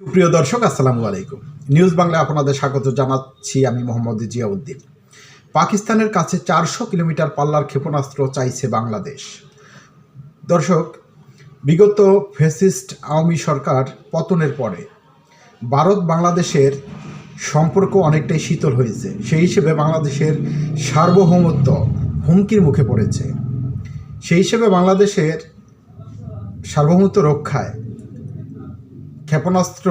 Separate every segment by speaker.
Speaker 1: সুপ্রিয় দর্শক, আসসালামু আলাইকুম। নিউজ বাংলা আপনাদের স্বাগত জানাচ্ছি আমি মোহাম্মদ জিয়াউদ্দিন। পাকিস্তানের কাছে চারশো কিলোমিটার পাল্লার ক্ষেপণাস্ত্র চাইছে বাংলাদেশ। দর্শক, বিগত ফেসিস্ট আওয়ামী সরকার পতনের পরে ভারত বাংলাদেশের সম্পর্ক অনেকটাই শীতল হয়েছে। সেই হিসেবে বাংলাদেশের সার্বভৌমত্ব হুমকির মুখে পড়েছে। সেই হিসেবে বাংলাদেশের সার্বভৌমত্ব রক্ষায় ক্ষেপণাস্ত্র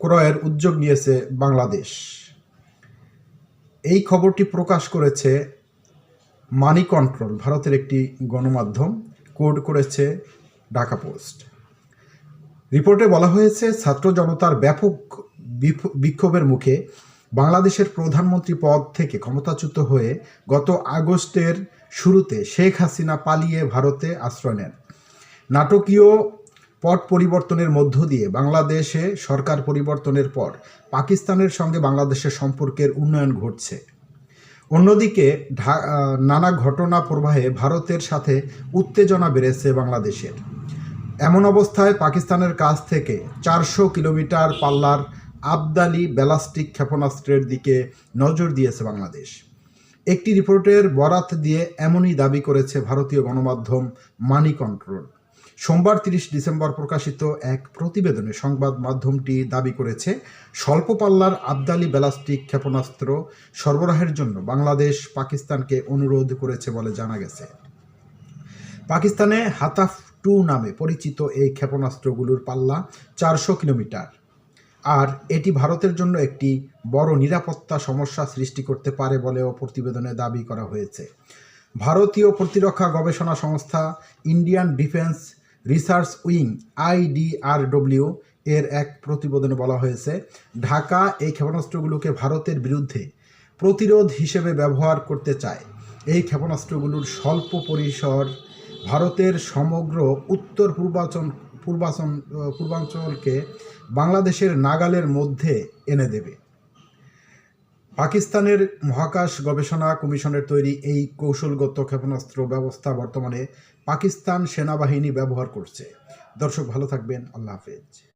Speaker 1: ক্রয়ের উদ্যোগ নিয়েছে বাংলাদেশ। এই খবরটি প্রকাশ করেছে মানি কন্ট্রোল, ভারতের একটি গণমাধ্যম। কোড করেছে ঢাকা পোস্ট। রিপোর্টে বলা হয়েছে, ছাত্র জনতার ব্যাপক বিক্ষোভের মুখে বাংলাদেশের প্রধানমন্ত্রী পদ থেকে ক্ষমতাচ্যুত হয়ে গত আগস্টের শুরুতে শেখ হাসিনা পালিয়ে ভারতে আশ্রয় নেন। নাটকীয় পট পরিবর্তনের মধ্য দিয়ে বাংলাদেশে সরকার পরিবর্তনের পর পাকিস্তানের সঙ্গে বাংলাদেশের সম্পর্কের উন্নয়ন ঘটছে। অন্যদিকে নানা ঘটনা প্রবাহে ভারতের সাথে উত্তেজনা বেড়েছে বাংলাদেশের। এমন অবস্থায় পাকিস্তানের কাছ থেকে চারশো কিলোমিটার পাল্লার আবদালি ব্যালাস্টিক ক্ষেপণাস্ত্রের দিকে নজর দিয়েছে বাংলাদেশ। একটি রিপোর্টের বরাত দিয়ে এমনই দাবি করেছে ভারতীয় গণমাধ্যম মানি কন্ট্রোল সোমবার তিরিশ ডিসেম্বর প্রকাশিত এক প্রতিবেদনে সংবাদ মাধ্যমটি দাবি করেছে, স্বল্প পাল্লার আবদালি ব্যালাস্টিক ক্ষেপণাস্ত্র সরবরাহের জন্য বাংলাদেশ পাকিস্তানকে অনুরোধ করেছে বলে জানা গেছে। পাকিস্তানে হাতাফ টু নামে পরিচিত এই ক্ষেপণাস্ত্রগুলোর পাল্লা চারশো কিলোমিটার। আর এটি ভারতের জন্য একটি বড় নিরাপত্তা সমস্যা সৃষ্টি করতে পারে বলেও প্রতিবেদনে দাবি করা হয়েছে। ভারতীয় প্রতিরক্ষা গবেষণা সংস্থা Indian defence research wing IDRW এর এক প্রতিবেদনে বলা হয়েছে, ঢাকা এই ক্ষেপণাস্ত্রগুলোকে ভারতের বিরুদ্ধে প্রতিরোধ হিসেবে ব্যবহার করতে চায়। এই ক্ষেপণাস্ত্রগুলোর স্বল্প পরিসর ভারতের সমগ্র উত্তর পূর্বাচল পূর্বাচল, পূর্বাঞ্চলকে বাংলাদেশের নাগালের মধ্যে এনে দেবে। পাকিস্তানের মহাকাশ গবেষণা কমিশনের তৈরি এই কৌশলগত ক্ষেপণাস্ত্র ব্যবস্থা বর্তমানে পাকিস্তান সেনাবাহিনী ব্যবহার করছে। দর্শক ভালো থাকবেন। আল্লাহ হাফেজ।